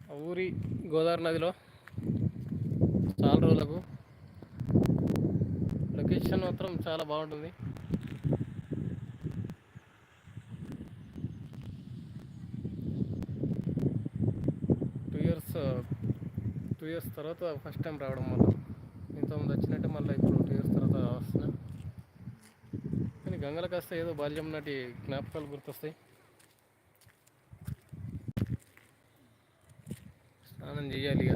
ఆ ఊరి గోదావరి నదిలో చాలా రోజులకు లొకేషన్ మాత్రం చాలా బాగుంటుంది. టూ ఇయర్స్ టూ ఇయర్స్ తర్వాత ఫస్ట్ టైం రావడం మళ్ళీ ఇంతకుముందు వచ్చినట్టే మళ్ళీ ఇప్పుడు టూ ఇయర్స్ తర్వాత వస్తున్నా. కానీ గంగల వస్తే ఏదో బాల్యం నాటి జ్ఞాపకాలు గుర్తొస్తాయి. స్నానం చేయాలి ఇక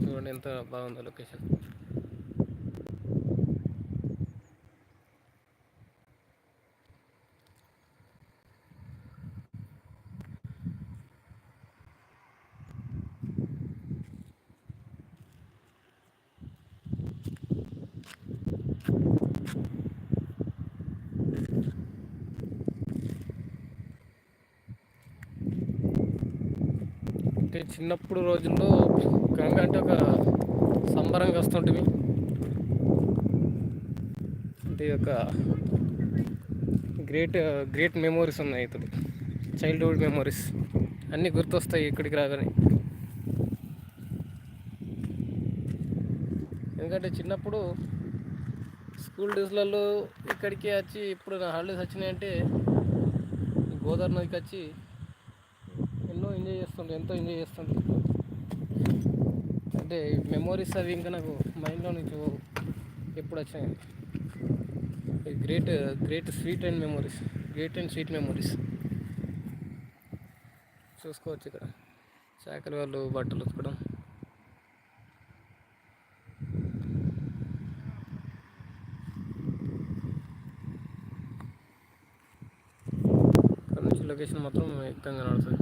చూడండి ఎంత బాగుందో లొకేషన్. చిన్నప్పుడు రోజుల్లో గంగ అంటే ఒక సంబరంగా వస్తుంటుంది. అంటే ఒక గ్రేట్ గ్రేట్ మెమోరీస్ ఉన్నాయి ఇతడు. చైల్డ్హుడ్ మెమోరీస్ అన్నీ గుర్తొస్తాయి ఇక్కడికి రాగానే. ఎందుకంటే చిన్నప్పుడు స్కూల్ డేస్లలో ఇక్కడికి వచ్చి ఇప్పుడు నా హాలిడేస్ వచ్చినాయంటే ఈ గోదావరి నదికి వచ్చి ఎన్నో ఎంజాయ్ ఎంతో ఎంజాయ్ చేస్తుండే. అంటే మెమోరీస్ అవి ఇంకా నాకు మైండ్లో నుంచి ఎప్పుడు వచ్చినాయి great great sweet and memories great and sweet memories చూసుకోవచ్చు ఇక్కడ. చాకలి వాళ్ళు బట్టలు ఉతకడం. ఇక్కడ నుంచి లొకేషన్ మాత్రం ఎక్కువగా నడుతుంది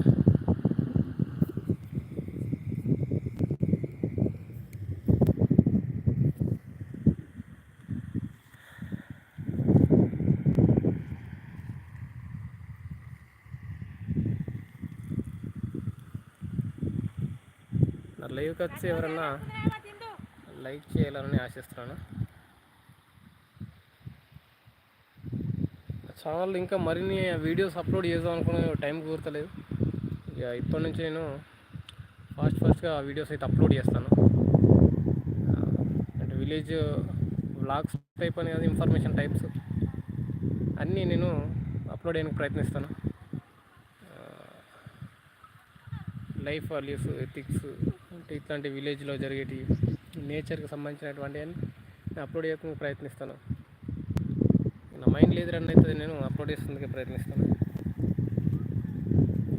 నా లైవ్కి వచ్చి ఎవరన్నా లైక్ చేయాలని ఆశిస్తున్నాను. ఛానల్ ఇంకా మరిన్ని వీడియోస్ అప్లోడ్ చేద్దాం అనుకునే టైం కుదరతలేదు. ఇక ఇప్పటి నుంచి నేను ఫాస్ట్ ఫాస్ట్గా వీడియోస్ అయితే అప్లోడ్ చేస్తాను. అంటే విలేజ్ వ్లాగ్స్ టైప్ అని కాదు ఇన్ఫర్మేషన్ టైప్స్ అన్నీ నేను అప్లోడ్ చేయడానికి ప్రయత్నిస్తాను. లైఫ్ వాల్యూస్ ఎథిక్స్ అంటే ఇట్లాంటి విలేజ్లో జరిగేటి నేచర్కి సంబంధించినటువంటి అని నేను అప్లోడ్ చేయడానికి ప్రయత్నిస్తాను నా మైండ్ లేదు రన్ అవుతుంది నేను అప్లోడ్ చేసేందుకు ప్రయత్నిస్తాను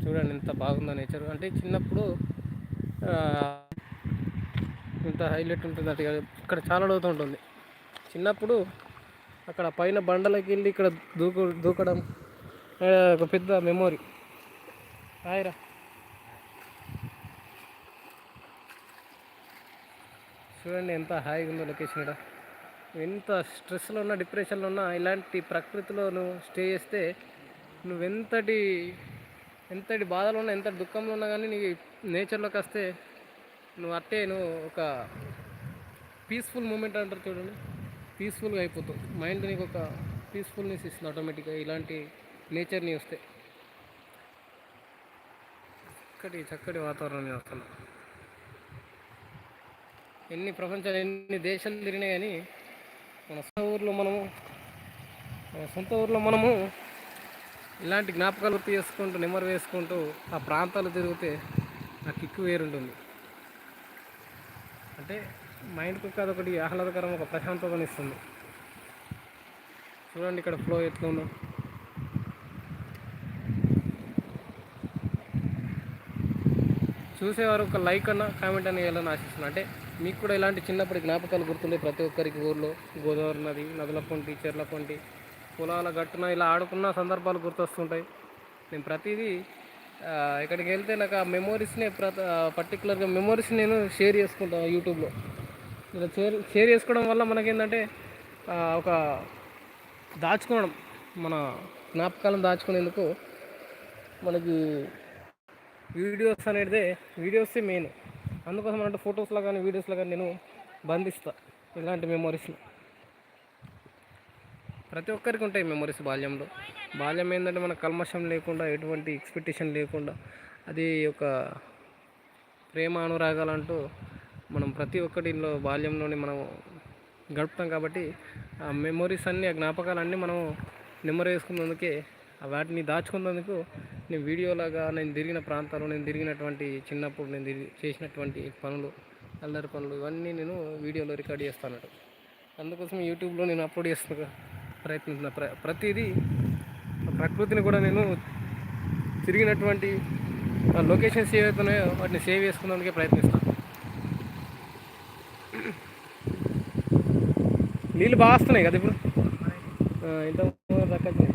చూడండి ఎంత బాగుందో నేచర్. అంటే చిన్నప్పుడు ఇంత హైలైట్ ఉంటుంది అంటే ఇక్కడ చాలా లోతు ఉంటుంది. చిన్నప్పుడు అక్కడ పైన బండలకి వెళ్ళి ఇక్కడ దూకు దూకడం ఒక పెద్ద మెమొరీ. హాయిరా చూడండి ఎంత హాయిగా ఉందో లొకేషన్ ఇక్కడ ఎంత స్ట్రెస్లో ఉన్నా డిప్రెషన్లో ఉన్నా ఇలాంటి ప్రకృతిలో నువ్వు స్టే చేస్తే నువ్వెంతటి ఎంతటి బాధలో ఉన్నా ఎంత దుఃఖంలో ఉన్నా కానీ నీకు నేచర్లోకి వస్తే నువ్వు అట్టే నువ్వు ఒక పీస్ఫుల్ మూమెంట్ అంటారు చూడండి. పీస్ఫుల్గా అయిపోతావు. మైండ్ నీకు ఒక పీస్ఫుల్నెస్ ఇస్తుంది ఆటోమేటిక్గా ఇలాంటి నేచర్ని వస్తే. చక్కటి చక్కటి వాతావరణం వస్తున్నాం. ఎన్ని ప్రపంచాలు ఎన్ని దేశాలు తిరిగినా కానీ మన సొంత ఊర్లో మనము మన సొంత ఊర్లో మనము ఇలాంటి జ్ఞాపకాలు గుర్తు చేసుకుంటూ నెమరు వేసుకుంటూ ఆ ప్రాంతాలు తిరిగితే ఆ కిక్కు వేరుంటుంది. అంటే మైండ్కి ఒకటి ఆహ్లాదకరం ఒక ప్రశాంతతను ఇస్తుంది. చూడండి ఇక్కడ ఫ్లో ఎట్లా ఉందో చూసేవారు ఒక లైక్ అన్న కామెంట్ అని వేయాలని ఆశిస్తున్నాను అంటే మీకు కూడా ఇలాంటి చిన్నప్పటి జ్ఞాపకాలు గుర్తుండే ప్రతి ఒక్కరికి ఊర్లో? గోదావరి నది నదుల పొంటి చెర్ల పొంటి పొలాల గట్టున ఇలా ఆడుకున్న సందర్భాలు గుర్తొస్తుంటాయి. నేను ప్రతిదీ ఇక్కడికి వెళ్తే నాకు ఆ మెమోరీస్ని పర్టికులర్గా మెమోరీస్ నేను షేర్ చేసుకుంటాను యూట్యూబ్లో. ఇలా షేర్ షేర్ చేసుకోవడం వల్ల మనకేంటంటే ఒక దాచుకోవడం మన జ్ఞాపకాలను దాచుకునేందుకు మనకి వీడియోస్ అనేది వీడియోసే మెయిన్ అందుకోసం అంటే ఫొటోస్లో కానీ వీడియోస్లో కానీ నేను బంధిస్తా ఇలాంటి మెమొరీస్ని ప్రతి ఒక్కరికి ఉంటాయి మెమొరీస్ బాల్యంలో. బాల్యం ఏంటంటే మన కల్మషం లేకుండా ఎటువంటి ఎక్స్పెక్టేషన్ లేకుండా అది ఒక ప్రేమ అనురాగాలంటూ మనం ప్రతి ఒక్కటిలో బాల్యంలోనే మనం గడుపుతాం కాబట్టి ఆ మెమొరీస్ అన్నీ ఆ జ్ఞాపకాలన్నీ మనం నెమరు వేసుకున్నందుకే ఆ వాటిని దాచుకున్నందుకు నేను వీడియోలాగా నేను తిరిగిన ప్రాంతాలు నేను తిరిగినటువంటి చిన్నప్పుడు నేను తిరిగి చేసినటువంటి పనులు అల్లరి పనులు ఇవన్నీ నేను వీడియోలో రికార్డ్ చేస్తాను అందుకోసం యూట్యూబ్లో నేను అప్లోడ్ చేస్తున్నా ప్రయత్నిస్తున్న ప్ర ప్రతిదీ ప్రకృతిని కూడా నేను తిరిగినటువంటి లొకేషన్స్ ఏవైతున్నాయో వాటిని సేవ్ చేసుకున్నందుకే ప్రయత్నిస్తాను. నీళ్ళు బాగా వస్తున్నాయి కదా ఇప్పుడు? ఇంత దక్కచ్చు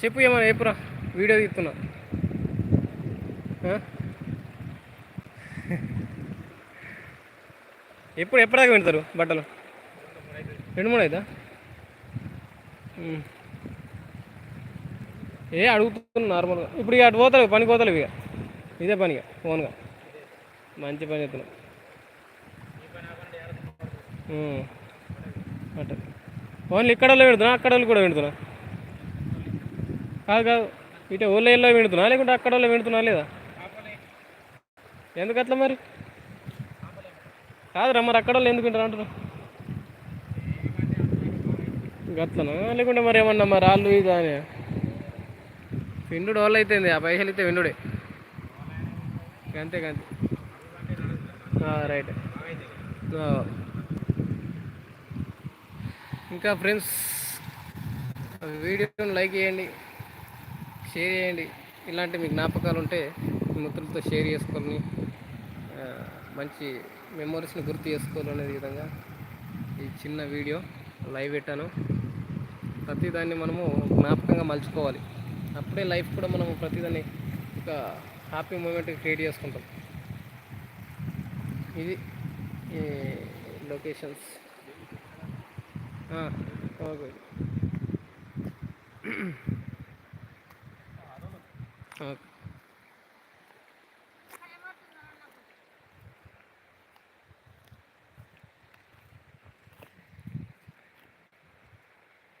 చెప్పు ఏమన్నా చెప్పురా వీడియో తీస్తున్నా. ఎప్పుడు ఎప్పటిదాకా పెడతారు బట్టలు? రెండు మూడు అవుతా ఏ అడుగుతున్నా నార్మల్గా. ఇప్పుడు ఇక అటు పోతలేవు పనికి పోతలేవు ఇక. ఇదే పనిగా ఫోన్గా. మంచి పని చేస్తున్నాం అట్ట. ఓన్లీ ఇక్కడ పెడుతున్నా అక్కడ వాళ్ళు కూడా పెడుతున్నా కాదు కాదు ఇటే ఊళ్ళో పెడుతున్నా లేకుంటే అక్కడ వాళ్ళు పెడుతున్నా లేదా? ఎందుకు అట్లా మరి? కాదురా మరి అక్కడ వాళ్ళు ఎందుకు వింటారు అంటున్నా? గట్లనా లేకుంటే మరి ఏమన్నా మరి రాళ్ళు ఇది అని? విండు వాళ్ళు అయితే ఆ పైసలు అయితే విండుడే. అంతే అంతే. రైట్. ఇంకా ఫ్రెండ్స్ వీడియోని లైక్ చేయండి షేర్ చేయండి. ఇలాంటి మీ జ్ఞాపకాలు ఉంటే మిత్రులతో షేర్ చేసుకొని మంచి మెమొరీస్ని గుర్తు చేసుకోవాలనే విధంగా ఈ చిన్న వీడియో లైవ్ పెట్టాను. ప్రతిదాన్ని మనము జ్ఞాపకంగా మలుచుకోవాలి. అప్పుడే లైఫ్ కూడా మనము ప్రతిదాన్ని ఒక హ్యాపీ మూమెంట్ క్రియేట్ చేసుకుంటాం. ఇది ఈ locations. Okay okay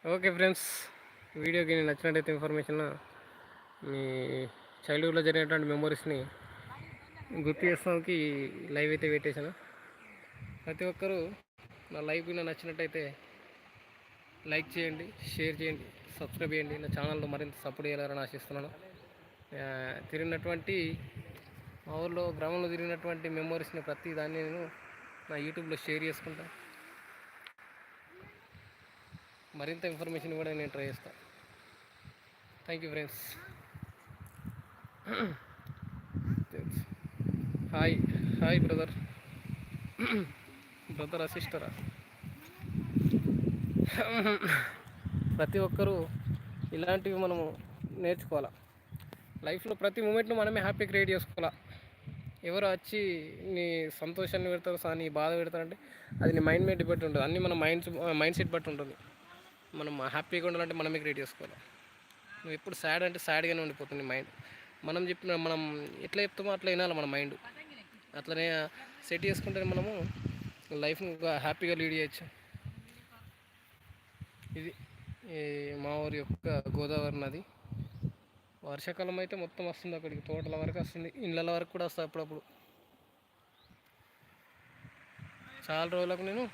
okay friends వీడియోకి నేను నచ్చినట్టయితే ఇన్ఫర్మేషన్ మీ చైల్డ్హుడ్లో జరిగినటువంటి మెమొరీస్ని గుర్తు చేస్తానికి లైవ్ అయితే పెట్టేశాను ప్రతి ఒక్కరూ నా లైవ్ మీద నచ్చినట్టయితే లైక్ చేయండి షేర్ చేయండి సబ్స్క్రైబ్ చేయండి. నా ఛానల్లో మరింత సపోర్ట్ చేయాలని ఆశిస్తున్నాను. తిరిగినటువంటి మా ఊర్లో గ్రామంలో తిరిగినటువంటి మెమొరీస్ని ప్రతి దాన్ని నేను నా యూట్యూబ్లో షేర్ చేసుకుంటా. మరింత ఇన్ఫర్మేషన్ కూడా నేను ట్రై చేస్తాను thank you friends hi hi brother brother సిస్టరా ప్రతి ఒక్కరూ ఇలాంటివి మనము నేర్చుకోవాలా? లైఫ్లో ప్రతి మూమెంట్ను మనమే హ్యాపీ క్రియేట్ చేసుకోవాలా? ఎవరు వచ్చి నీ సంతోషాన్ని పెడతారు సా నీ బాధ పెడతారంటే అది నీ మైండ్ మీద బట్టి ఉంటుంది. అన్నీ మన మైండ్ మైండ్ సెట్ బట్టి ఉంటుంది. మనం హ్యాపీగా ఉండాలంటే మనమే క్రియేట్ చేసుకోవాలి? నువ్వు ఎప్పుడు సాడ్ అంటే సాడ్గానే ఉండిపోతుంది మైండ్. మనం చెప్పిన మనం ఎట్లా చెప్తామో అట్లా వినాలి మన మైండ్. అట్లనే సెట్ చేసుకుంటే మనము లైఫ్ హ్యాపీగా లీడ్ చేయొచ్చు. ఇది ఈ మా ఊరి యొక్క గోదావరి నది. వర్షాకాలం అయితే మొత్తం వస్తుంది అక్కడికి తోటల వరకు వస్తుంది ఇళ్ళ వరకు కూడా వస్తుంది అప్పుడప్పుడు. చాలా రోజులకు నేను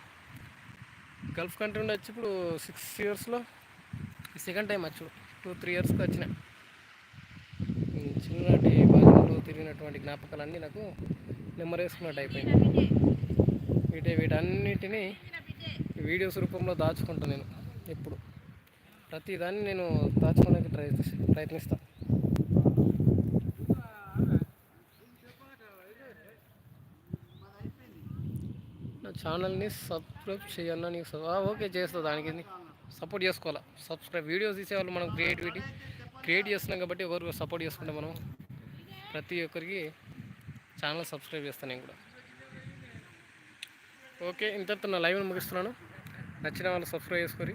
గల్ఫ్ కంట్రీ నుండి వచ్చి ఇప్పుడు సిక్స్ ఇయర్స్లో సెకండ్ టైం వచ్చు టూ త్రీ ఇయర్స్కి వచ్చిన. చిన్ననాటి బాల్యంలో తిరిగినటువంటి జ్ఞాపకాలన్నీ నాకు నెమ్మరేసుకున్నట్టు అయిపోయింది వీటి వీటన్నిటిని వీడియోస్ రూపంలో దాచుకుంటాను నేను. ఎప్పుడు. ప్రతిదాన్ని నేను దాచుకోవడానికి ట్రై ప్రయత్నిస్తాను నా ఛానల్ని సబ్స్క్రైబ్ చేయన్నా నీకు ఓకే చేస్తా దానికి సపోర్ట్ చేసుకోవాలా? సబ్స్క్రైబ్ వీడియోస్ తీసేవాళ్ళు మనం క్రియేటివిటీ క్రియేట్ చేస్తున్నాం కాబట్టి ఎవరు సపోర్ట్ చేసుకుంటే మనం ప్రతి ఒక్కరికి ఛానల్ సబ్స్క్రైబ్ చేస్తాను నేను కూడా. ఓకే ఇంతటితో నా లైవ్ని ముగిస్తున్నాను. నచ్చిన వాళ్ళు సబ్స్క్రైబ్ చేసుకొని